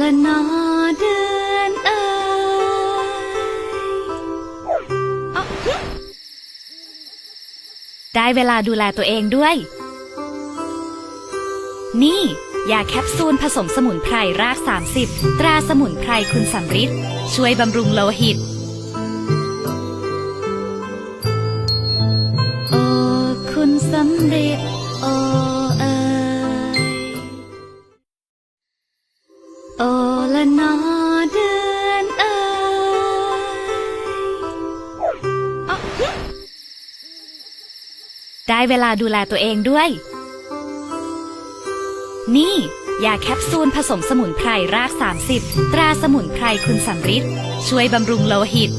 ละนอเดือนเอ่ยได้เวลาดูแลตัวเองด้วย นี่ ยาแคปซูลผสมสมุนไพรราก 30 ตราสมุนไพรคุณสำริดช่วยบำรุงโลหิต โอ้คุณสำริดโอ้เอ๋ ละนอเดือนเอ๋ยได้เวลาดูแลตัวเองด้วย นี่ ยาแคปซูลผสมสมุนไพรราก 30 ตราสมุนไพรคุณสัมฤทธิ์ช่วยบำรุงโลหิต